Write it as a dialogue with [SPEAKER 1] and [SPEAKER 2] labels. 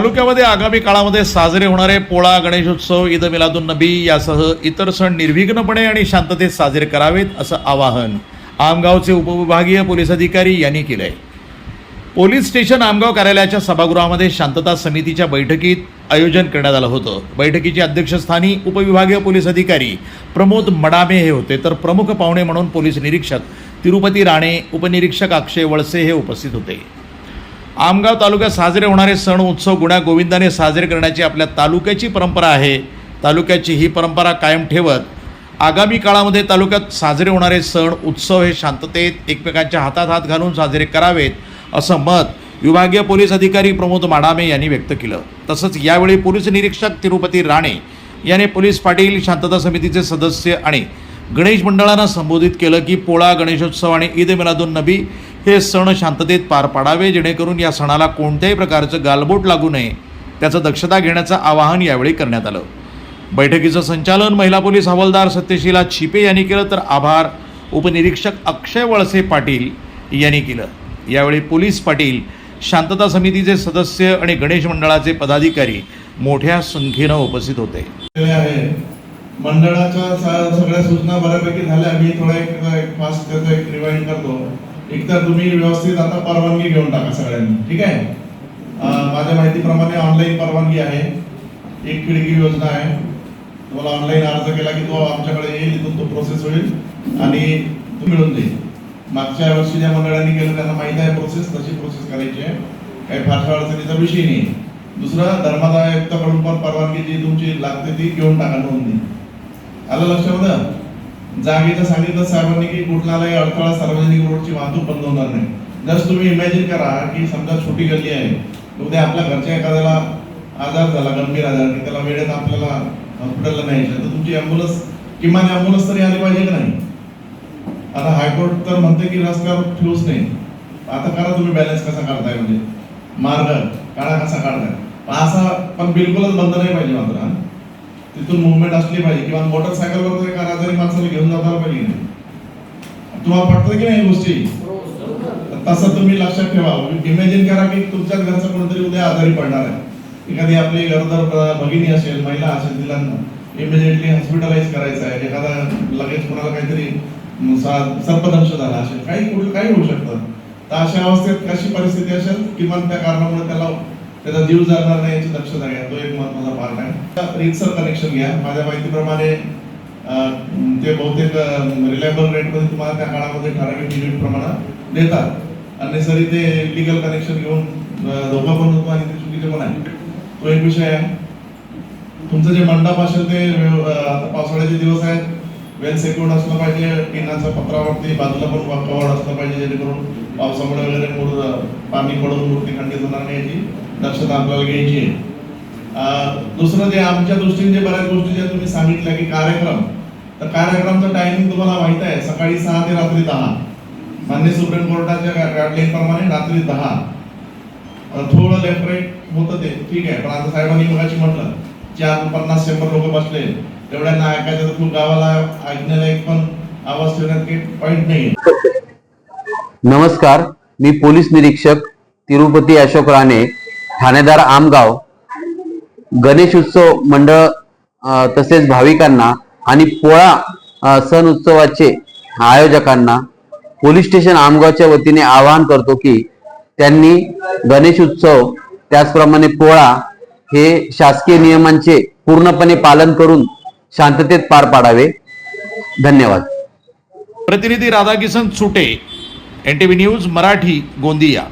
[SPEAKER 1] तालुक्यामध्ये आगामी काळामध्ये साजरे होणारे पोळा गणेशोत्सव ईद मिलादुन नबी यासह इतर सण निर्विघ्नपणे आणि शांततेत साजरे करावेत असं आवाहन आमगावचे उपविभागीय पोलीस अधिकारी यांनी केलं आहे पोलीस स्टेशन आमगाव कार्यालयाच्या सभागृहामध्ये शांतता समितीच्या बैठकीत आयोजन करण्यात आलं होतं. बैठकीच्या अध्यक्षस्थानी उपविभागीय पोलीस अधिकारी प्रमोद मडामे हे होते. तर प्रमुख पाहुणे म्हणून पोलीस निरीक्षक तिरुपती राणे उपनिरीक्षक अक्षय वळसे हे उपस्थित होते. आमगाव तालुक्यात साजरे होणारे सण उत्सव गुण्या गोविंदाने साजरे करण्याची आपल्या तालुक्याची परंपरा आहे. तालुक्याची ही परंपरा कायम ठेवत आगामी काळामध्ये तालुक्यात साजरे होणारे सण उत्सव हे शांततेत एकमेकांच्या हातात हात घालून साजरे करावेत असं मत विभागीय पोलीस अधिकारी प्रमोद माडामे यांनी व्यक्त केलं. तसंच यावेळी पोलीस निरीक्षक तिरुपती राणे याने पोलीस पाटील शांतता समितीचे सदस्य आणि गणेश मंडळांना संबोधित केलं की पोळा गणेशोत्सव आणि ईद मिलादुन नबी हे सण शांततेत पार पाडावे जेणेकरून या सणाला कोणत्याही प्रकारचं गालबोट लागू नये त्याचं दक्षता घेण्याचं आवाहन यावेळी करण्यात आलं. बैठकीचं संचालन महिला पोलीस हवालदार सत्यशीला छिपे यांनी केलं तर आभार उपनिरीक्षक अक्षय वळसे पाटील यांनी केलं. यावेळी पोलीस पाटील शांतता समितीचे सदस्य आणि गणेश मंडळाचे पदाधिकारी मोठ्या संख्येनं उपस्थित होते.
[SPEAKER 2] मंडळाच्या सगळ्या सूचना बऱ्यापैकी झाल्या. मी थोडा एक फास्ट एक रिवाइंड करतो. एकतर तुम्ही व्यवस्थित आता परवानगी घेऊन टाका सगळ्यांनी ठीक आहे? माझ्या माहितीप्रमाणे ऑनलाईन परवानगी आहे. एक खिडकी योजना आहे. तुम्हाला ऑनलाईन अर्ज केला की तो आमच्याकडे येईल इथून तो प्रोसेस होईल आणि तो मिळून देईल मागच्या वर्षी ज्या मंडळांनी केलं त्यांना माहिती आहे प्रोसेस तशी प्रोसेस करायची आहे. काही फारशा अडचणीचा विषय नाही. दुसरं धर्मादाय आयुक्ताकडून पण परवानगी जी तुमची लागते ती घेऊन टाका नोंदणी. आलं लक्षामध्ये? जागेचं सांगितलं साहेबांनी की कुठलाही अडथळा सार्वजनिक रोडची वाहतूक बंद होणार नाही. जस्ट तुम्ही इमॅजिन करा की समजा छोटी गल्ली आहे. उद्या आपल्या घरच्या एखाद्याला आजार झाला गंभीर आजार की त्याला वेळेत आपल्याला हॉस्पिटलला न्यायचं तर तुमची ॲम्ब्युलन्स किमान ॲम्ब्युलन्स तरी आली पाहिजे का नाही? आता हायकोर्ट तर म्हणते की रस्त्यावर ठेवूच नाही. आता करा तुम्ही बॅलन्स कसा काढताय म्हणजे? मार्ग काढा कसा काढताय? असा पण बिलकुलच बंद नाही पाहिजे मात्र हा. तिथून मुवमेंट असली पाहिजे किंवा मोटरसायकलवर तरी करा जरी माणसाला घेऊन जाताना पाहिजे नाही तुम्हाला पटतं की नाही गोष्टी? तसं तुम्ही लक्षात ठेवा. इमॅजिन करा की तुमच्या घरचं कोणतरी उद्या आजारी पडणार आहे. एखादी आपली गरोदर भगिनी असेल महिला असेल तिला इमिजिएटली हॉस्पिटलाइज करायचं आहे. एखादा लगेच कोणाला काहीतरी सर्पदंश झाला असेल काही कुठलं काही होऊ शकतं. तर अशा अवस्थेत कशी परिस्थिती असेल? किमान त्या कारणामुळे त्याला त्याचा जीव जाणार नाही याची दक्षता घ्या. तो एक महत्त्वाचा पार्ट आहे. रिक्सर कनेक्शन घ्या. माझ्या माहितीप्रमाणे ते बहुतेक रिलायबल रेटमध्ये तुम्हाला त्या काळामध्ये ठराविक युनिट प्रमाणात देतात. आणि सरी ते लिगल कनेक्शन घेऊन धोका पण होतो आणि ते चुकीचे पण आहे. तो एक विषय आहे. तुमचं जे मंडप असेल ते आता पावसाळ्याचे दिवस आहेत. वेल सेक्युर्ड असलं पाहिजे. टिनाचं पत्रावरती बाजूला पण कवड असलं पाहिजे जेणेकरून पावसामुळे वगैरे मूळ पाणी पडून मूर्ती खंडित होणार नाही याची दक्षता आपल्याला घ्यायची आहे. दुसरं जे आमच्या दृष्टीने जे बऱ्याच गोष्टी ज्या तुम्ही सांगितल्या की कार्यक्रम तर कार्यक्रमचं टायमिंग तुम्हाला माहीत आहे. सकाळी सहा ते रात्री दहा. मान्य सुप्रीम कोर्टाच्या गाईडलाईन प्रमाणे रात्री दहा. थोडं लेफ्ट राईट होतं ते ठीक आहे. पण आता साहेबांनी मगाशी म्हटलं चार पन्नास शंभर लोक बसले. तेवढ्यांना ऐकायचं तर खूप गावाला ऐकण्याला एक पण आवाज ठेवण्यात काही पॉईंट नाही
[SPEAKER 3] नमस्कार. मी पोलीस निरीक्षक तिरुपती अशोक राणे ठाणेदार आमगाव गणेश उत्सव मंडळ तसेच भाविकांना आणि पोळा सण उत्सवाचे आयोजकांना पोलीस स्टेशन आमगावच्या वतीने आवाहन करतो की त्यांनी गणेश उत्सव त्याचप्रमाणे पोळा हे शासकीय नियमांचे पूर्णपणे पालन करून शांततेत पार पाडावे. धन्यवाद.
[SPEAKER 1] प्रतिनिधी राधाकिसन सुटे एनटीव्ही न्यूज मराठी गोंदिया.